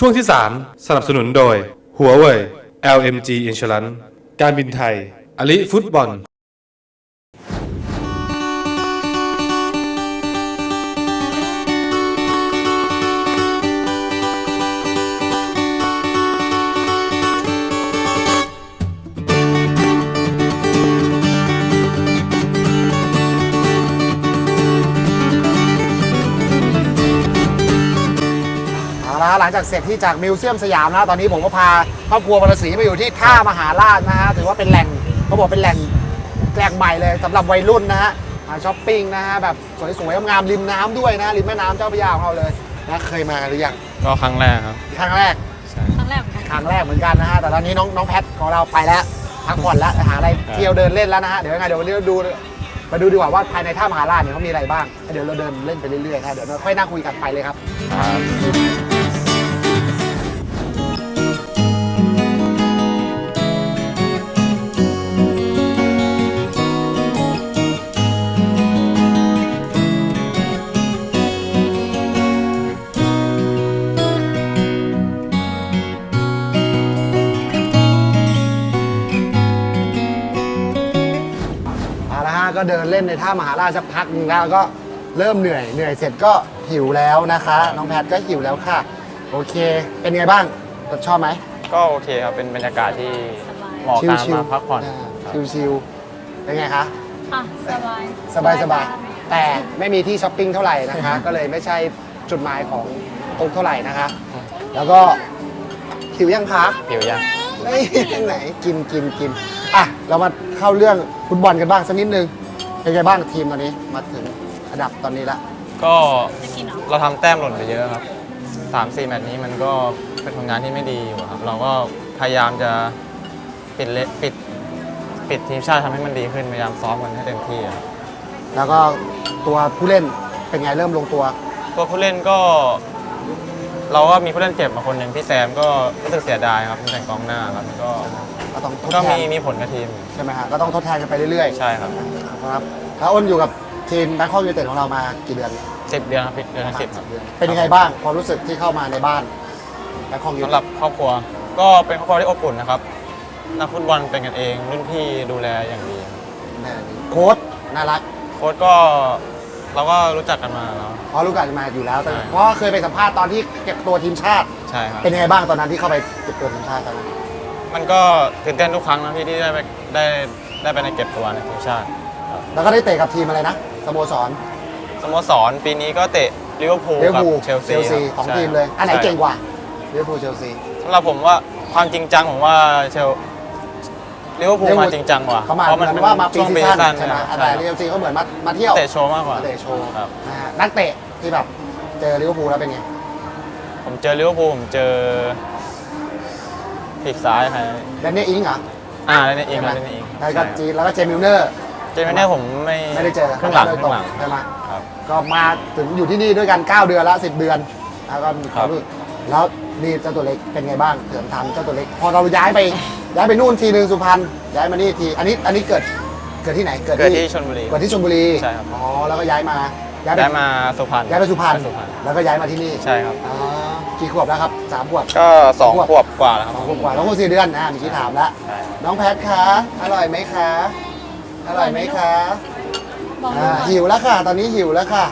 ช่วงที่ 3 สนับสนุนโดยหัวเว่ย LMG Insurance การบินไทยอลิฟุตบอล หลังจากเสร็จที่จากมิวเซียมสยามนะตอนนี้ผมก็พาครอบครัววรศรีมาอยู่ที่ท่ามหาราชนะฮะถือว่าเป็นแหล่งเขาบอกเป็นแหล่งแหล่งใหม่เลยสำหรับวัยรุ่นนะฮะมาช้อปปิ้งนะฮะแบบสวยๆงามๆริมน้ำด้วยนะริมแม่น้ำเจ้าพระยาของเราเลยนะเคยมาหรือยังก็ครั้งแรกครับครั้งแรกใช่ครั้งแรกเหมือนกันครั้งแรกเหมือนกันนะฮะแต่ตอนนี้น้องน้องแพทของเราไปแล้วพักผ่อนแล้วหาอะไรเที่ยวเดินเล่นแล้วนะฮะเดี๋ยวยังไงเดี๋ยววันนี้เราดูมาดูดีกว่าว่าภายในท่ามหาราชเนี่ยเขามีอะไรบ้าง เดี๋ยวเราเดินเล่นไปเรื่อยๆครับเดี๋ยวเราค่อยนั่งคุยกันไปเลยครับ ก็เดินเล่นในท่ามหาราชสักพักหนึงแล้วก็เริ่มเหนื่อยเหนื่อยเสร็จก็หิวแล้วนะคะ น้องแพทก็หิวแล้วค่ะ โอเค เป็นไงบ้างชอบไหม ก็โอเคครับ เป็นบรรยากาศที่เหมาะกับการมาพักผ่อนครับชิวชิวๆเป็นไงคะอะ สบายสบายสบายแต่ไม่มีที่ช้อปปิ้งเท่าไหร่นะคะ ก็เลยไม่ใช่จุดหมายของตุ๊กเท่าไหร่นะคะ แล้วก็หิวยังพักผิวยังไม่ไหนกินกินกินอะ เรามาเข้าเรื่องฟุตบอลกันบ้างสักนิดนึง เป็นไงบ้างทีมตอนนี้มาถึงอันดับตอนนี้ละก็จะกินเหรอเราทำแต้มหล่นไปเยอะครับสามสี่แมตช์นี้มันก็เป็นผลงานที่ไม่ดีอยู่ครับ เราก็พยายามจะปิดเละปิดปิดทีมชาติทำให้มันดีขึ้นพยายามซ้อมกันให้เต็มที่ครับแล้วก็ตัวผู้เล่นเป็นไงเริ่มลงตัว ตัวผู้เล่นก็ เราก็มีผู้เล่นเจ็บมาคนหนึ่งพี่แซมก็รู้สึกเสียดายครับที่แต่งกองหน้าครับก็ก็ต้องทดก็แทมีนมีผลกับทีมใช่ไหมฮะก็ต้องทดแทนกันไปเรื่อยใช่ครับๆครับแล้วอ้นอยู่กับทีมแบงคอกยูไนเต็ดของเรามากี่เดือนสิบเดือนครับเดือนละสิบครับเดือนเป็นยังไงบ้างความรู้สึกที่เข้ามาในบ้านแบงคอกยูไนสำหเต็รัดบครอบครัวก็เป็นครอบครัวที่อบอุ่นนะครับนักฟุตบอลเป็นกันเองรุ่นพี่ดูแลอย่างดีครับ โค้ชน่ารักโค้ชก็ เราก็รู้จักกันมาแล้วเพราะรู้กันมาอยู่แล้วแต่ใช่เพราะเคยไปสัมภาษณ์ตอนที่เก็บตัวทีมชาติ ใช่ครับเป็นยังไงบ้างตอนนั้นที่เข้าไปเก็บตัวทีมชาติตอนนั้นมันก็ตื่นเต้นทุกครั้งนะพี่ที่ได้ไปได้ได้ไปในเก็บตัวในทีมชาติครับแล้วก็ได้เตะกับทีมอะไรนะสโมสรสโมสรปีนี้ก็เตะลิเวอร์พูลเลี้ยวกับภูเชลซีซีครับสองใช่ทีมเลยอันไหนใช่เก่งกว่าเลี้ยวภูเชลซีสำหรับผมว่าความจริงจังผมว่าเชล ลิเวอร์พูลลิเวอร์พูลมาจริงจังกว่าเขามาเพราะเหมืมันอนเป็นว่ามาปีช่วงซีปีซั่นสั้นใช่ไหมใช่ แต่ครับเลี้ยวซีเขาเหมือนมามาเที่ยวเตะโชว์มากกว่า มาเตะโชว์ครับ นะฮะนักเตะที่แบบเจอลิเวอร์พูลแล้วเป็นไงผมเจอลิเวอร์พูลผมเจอปีกซ้ายใครแดนเนียลอิงเหรออ่าเล่นเองใช่ไหมเล่นเองแล้วก็ใช่จีนแล้วก็เจมิลเนอร์ เจมิเน่ผมไม่ไม่ได้เจอข้างหลังโดยข้างหลัง ใช่ไหมครับ ก็มาถึงอยู่ที่นี่ด้วยกัน 9 เดือนละ 10 เดือนแล้วก็มีความรู้สึก แล้วนี่เจ้าตัวเล็กเป็นไงบ้างเถิมทำเจ้าตัวเล็ก พอเราย้ายไปย้ายไปนู่นทีหนึ่งสุพรรณย้ายมานี่ทีอันนี้อันนี้เกิดเกิดที่ไหนเกิดที่ชลบุรี เกิดที่ชลบุรีใช่ครับ อ๋อแล้วก็ย้ายมาย้ายไปได้มาสุพรรณย้ายไปสุพรรณไปสุพรรณ แล้วก็ย้ายมาที่นี่ใช่ครับ อ๋อกี่ขวบแล้วครับสามขวบ ก็สองขวบขวบกว่าแล้วคสรับองขวบกว่าแล้วก็สี่เดือนนะมีที่ถามแล้วใช่น้องแพทคะอร่อยไหมคะอร่อยไหมคะบอกอ่าก่อนหิวแล้วค่ะ ตอนนี้หิวแล้วค่ะ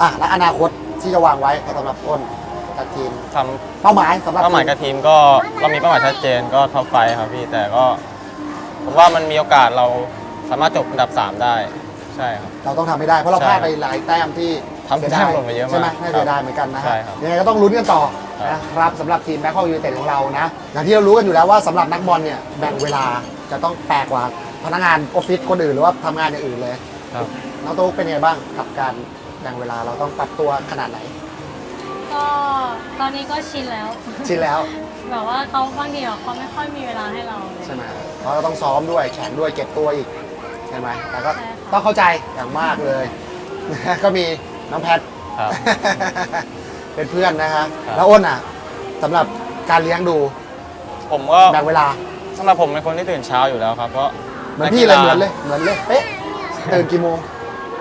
อะและอนาคตที่จะวางไว้สำหรับอ้น กับทีมทเป้าหมายสำหำรับเป้าหมายกับทีมทีมก็เรามีเป้าหมายชัดเจนก็ท็อปไฟครับพี่แต่ก็ผมว่ามันมีโอกาสเราสามารถจบอันดับ 3 ได้ใช่ครับ เราต้องทำให้ได้เพราะเราใช่พลาดไปหลายแต้มที่ทำเสียแต้ดายมลงไปเยอะมากใช่ไหมน่าครับเสียดายเหมือนกันนะฮะใช่ครับยังไงก็ต้องลุ้นกันต่อครับ นะครับสำหรับทีมแบงคอกยูไนเต็ดของเรานะอย่างที่เรารู้กันอยู่แล้วว่าสำหรับนักบอลเนี่ยแบ่งเวลาจะต้องแปลกกว่าพนักงานออฟฟิศคนอื่นหรือว่าทำงานอย่างอื่นเลย ครับ น้องตุ๊กเป็นยังไงบ้างกับการแบ่งเวลาเราต้องปรับตัวขนาดไหน ก็ตอนนี้ก็ชินแล้ว ชินแล้ว แบบว่าเขาบางทีอะเขาไม่ค่อยมีเวลาให้เราเลยใช่ไหมเพราะเราต้องซ้อมด้วยแข่งด้วยเก็บตัวอีกใช่ไหมแต่ก็ใช่ค่ะ ต้องเข้าใจอย่างมากเลย ก็มีน้องแพท ครับ เป็นเพื่อนนะคะ ครับ แล้วอ้นอะสำหรับการเลี้ยงดูผมก็แบ่งเวลา สำหรับผมเป็นคนที่ตื่นเช้าอยู่แล้วครับเพราะเหมือนพี่เลยเหมือนเลยเหมือนเลยเป๊ะตื่นกี่โมง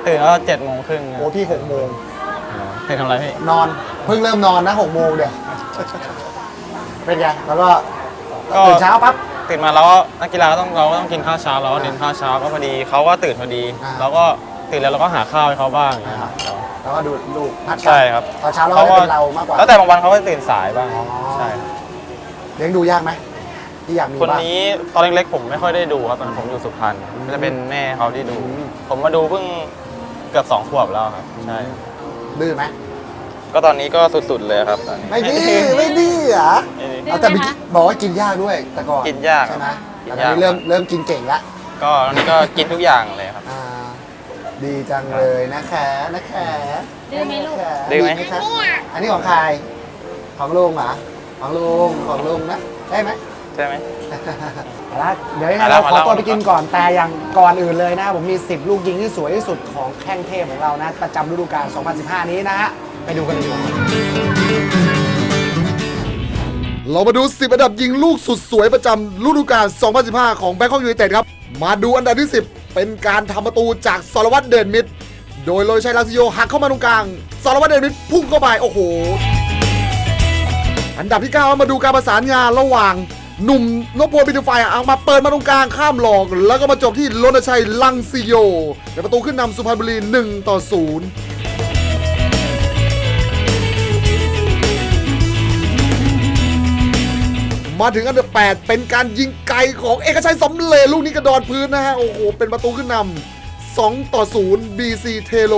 ตื่นก็เจ็ดโมงครึ่งโอ้พี่หกโมงตื่นทำอะไรพี่นอนเพิ่งเริ่มนอนนะหกโมงเดี๋ยวเป็นไงแล้วก็ก็ตื่นเช้าปั๊บ ตื่นมาแล้วนักกีฬาก็ต้องเราก็ต้องกินข้าวเช้าเราก็เน้นข้าวเช้าก็พอดีเขาก็ตื่นพอดีอ่า เราก็ตื่นแล้วเราก็หาข้าวให้เขาบ้างอย่างเงี้ยครับ แล้วก็ดูดูพัดกันใช่ครับตอนเช้าเราก็จะเป็นเรามากกว่า แล้วแต่บางวันเขาก็ตื่นสายบ้างอ๋อ ใช่ครับเลี้ยงดูยากไหมที่อยากมีคนบ้าง นี้ตอนเล็กๆผมไม่ค่อยได้ดูครับตอนผมอยู่สุพรรณก็จะเป็นแม่เขาที่ดู อืม ผมมาดูเพิ่งเกือบสองขวบแล้วครับใช่ดื้อไหม ก็ตอนนี้ก็สุดๆเลยครับตอนนี้ ไม่ดื้อไม่ดื้อเหรอไม่ดื้อเอาแต่เมื่อกี้บอกว่ากินยากด้วยแต่ก่อนกินยากใช่ไหมกินแต่ตอนนี้ยากเริ่มเริ่มกินเก่งแล้วก็ตอนนี้ก็กินทุกอย่างเลยครับ อ่าดีจังเลยนะคะนะคะดื้อไหมลูก นะคะดื้อไหม คะอันนี้ของใครของลุงเหรอของลุงของลุงนะได้ไหม ใช่ไหม เอาละเดี๋ยวยังไงเอาละเราขอเอาละ ตัวไปกินก่อนแต่อย่างก่อนอื่นเลยนะ ผมมี 10 ลูกยิงที่สวยที่สุดของแข้งเทพของเรานะ ประจำฤดูกาล 2015 นี้นะฮะ ไปดูกันเลยดีกว่าเรามาดู 10 อันดับยิงลูกสุดสวยประจำฤดูกาล 2015 ของแบงคอกยูไนเต็ดครับ มาดูอันดับที่ 10 เป็นการทำประตูจากสรวัตรเดนมิด โดยโรยชัยลาซิโยหักเข้ามาตรงกลางสรวัตรเดนมิดพุ่งเข้าไป โอ้โห อันดับที่ 9 มาดูการประสานงานระหว่างหนุ่มนพพลปิตุไฟเอามาเปิดมาตรงกลางข้ามหลอก แล้วก็มาจบที่โรนชัยลังซิโยเป็นประตูขึ้นนำสุพรรณบุรี 1 ต่อ 0 มาถึงอันดับ8เป็นการยิงไกลของเอกชัยสำเร็จลูกนี้กระดอนพื้นนะฮะ โอ้โห เป็นประตูขึ้นนำ2ต่อ0 BC เทโล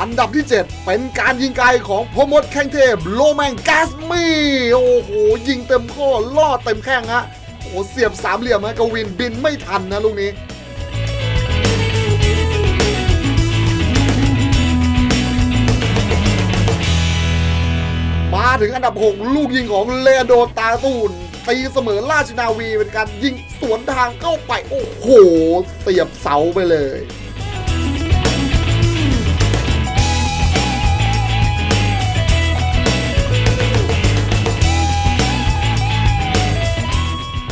อันดับที่ 7 เป็นการยิงไกลของพมดแข้งเทพ โลแมงแกสมีโอ้โห ยิงเต็มข้อล่อเต็มแข้งฮะโอ้เสียบสามเหลี่ยมฮะกวินบินไม่ทันนะลูกนี้ ถึงอันดับ 6 ลูกยิงของเลโดตาตูนตีเสมอราชนาวีเป็นการยิงสวนทางเข้าไป โอ้โห เสียบเสาไปเลย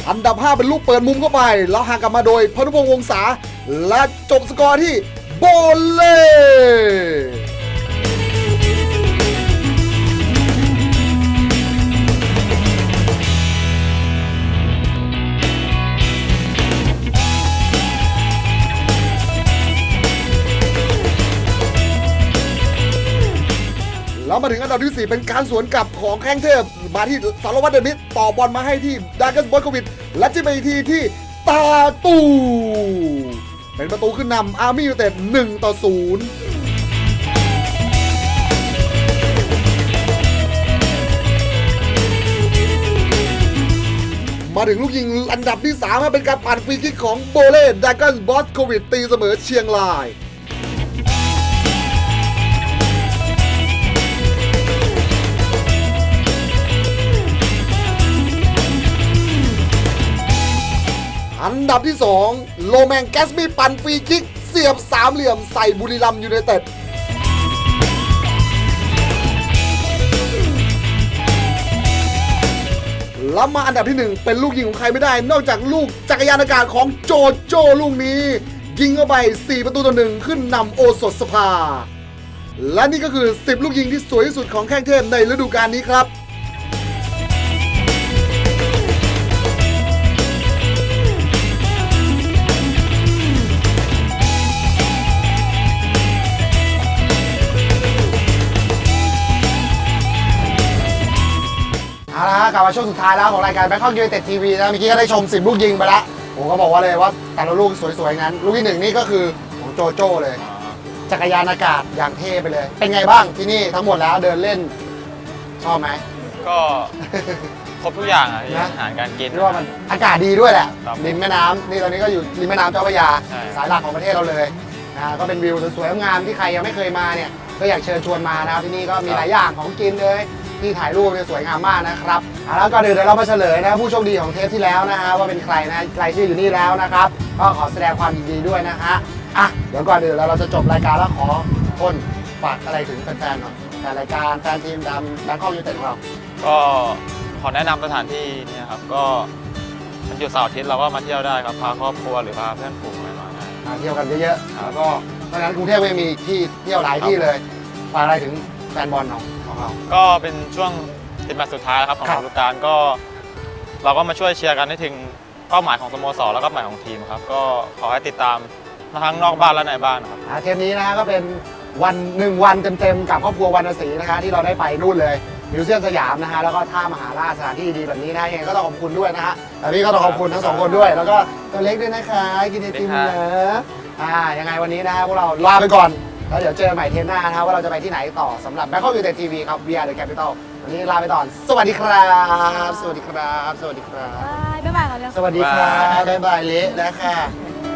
อันดับ 5 เป็นลูกเปิดมุมเข้าไป แล้วห่างกลับมาโดยพนุพงษ์วงศาและจบสกอร์ที่โบเล่ แล้วมาถึงอันดับที่ 4 เป็นการสวนกลับของแข้งเทพ มาที่สารวัตรเดนิสต่อบอลมาให้ที่ดาร์กัสบอยโควิด และจิ้มไปทีที่ตาตู เป็นประตูขึ้นนำอาร์มี่ยูเต็ด1ต่อ 0มาถึงลูกยิงอันดับที่3เป็นการปั่นฟรีคิกของโบเล่ดากัสบอสโควิดตีเสมอเชียงราย อันดับที่ 2 โลแมงแกสมีปั่นฟรีคิก เสียบสามเหลี่ยมใส่บุรีรัมยูไนเต็ดแล้วมาอันดับที่ 1 เป็นลูกยิงของใครไม่ได้ นอกจากลูกจักรยานอากาศของโจโจลูกนี้ ยิงเข้าไป 4 ประตูต่อหนึ่งขึ้นนำโอสถสภา และนี่ก็คือ 10 ลูกยิงที่สวยที่สุดของแข้งเทพในฤดูกาลนี้ครับ มาช่วงสุดท้ายแล้วของรายการแบงคอกยูไนเต็ดทีวีนะเมื่อกี้ก็ได้ชม10ลูกยิงไปแล้วผมก็บอกว่าเลยว่าแต่ละลูกสวยๆงั้น ลูกที่หนึ่งนี่ก็คือของโจโจ้เลย จักรยานอากาศอย่างเท่ไปเลย เป็นไงบ้างที่นี่ทั้งหมดแล้วเดินเล่นชอบไหมก็ครบทุกอย่างอะพี่นะ อาหารการกิน เรียกว่ามันอากาศดีด้วยแหละครับริมแม่น้ำนี่ตอนนี้ก็อยู่ริมแม่น้ำเจ้าพระยา ใช่ สายหลักของประเทศเราเลยนะก็เป็นวิวสวยๆงามๆที่ใครยังไม่เคยมาเนี่ยก็อยากเชิญชวนมานะครับที่นี่ก็มีหลายอย่างของกินเลย ที่ถ่ายรูปเนี่ยสวยงามมากนะครับเอาแล้วก็เดี๋ยวเรามาเฉลยนะผู้โชคดีของเทปที่แล้วนะฮะว่าเป็นใครนะรายชื่ออยู่นี่แล้วนะครับ ก็ขอแสดงความยินดีด้วยนะฮะอะเดี๋ยวก่อนอื่นเราเราจะจบรายการแล้วขอต้นฝากอะไรถึงแฟนๆหน่อยแฟนรายการแฟนทีมดำแบงคอกยูไนเต็ดของเรา ก็ขอแนะนำสถานที่เนี่ยครับก็มันหยุดเสาร์อาทิตย์เราก็มาเที่ยวได้ครับพาครอบครัวหรือพาเพื่อนฝูงอะไรมาได้ มาเที่ยวกันเยอะๆแล้วก็เพราะฉะนั้นกรุงเทพก็ยังมีที่เที่ยวหลายที่เลยฝากอะไรถึง แฟนบอลของของเรา ก็เป็นช่วงติดแมตช์สุดท้ายครับของครับ ฤดูกาลก็ เราก็มาช่วยเชียร์กันให้ถึงเป้าหมายของสโมสรแล้วก็เป้าหมายของทีมครับ ก็ขอให้ติดตามทั้งนอกบ้านและในบ้านครับ อ่าเทปนี้นะฮะก็เป็นวันหนึ่งวันเต็มๆกับครอบครัววรรณศรีนะคะที่เราได้ไปนู่นเลยมิวเซียมสยามนะฮะแล้วก็ท่ามหาราชสถานที่ดีแบบนี้นะยังไงก็ต้องขอบคุณด้วยนะฮะแต่พี่ก็ต้องขอบคุณทั้งสองคนด้วย แล้วก็ตัวเล็กด้วยนะคะกินไอติมนะอ่ายังไงวันนี้นะฮะพวกเราลาไปก่อน แล้วเดี๋ยวเจอกันใหม่เทปหน้านะฮะว่าเราจะไปที่ไหนต่อสำหรับ b a n g k o k United TV ครับ VR The Capital วันนี้ลาไปก่อนสวัสดีครับ สวัสดีครับ สวัสดีครับ บ๊ายบายก่อนเร็ว สวัสดีครับบ๊ายบายเละแล้วค่ะ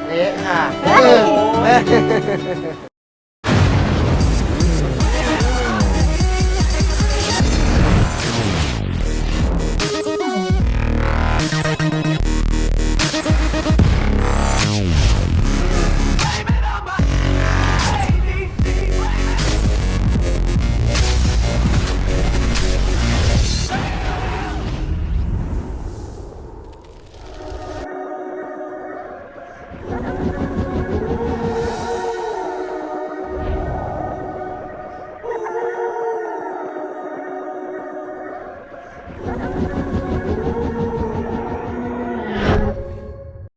เละค่ะเฮ้ยเออ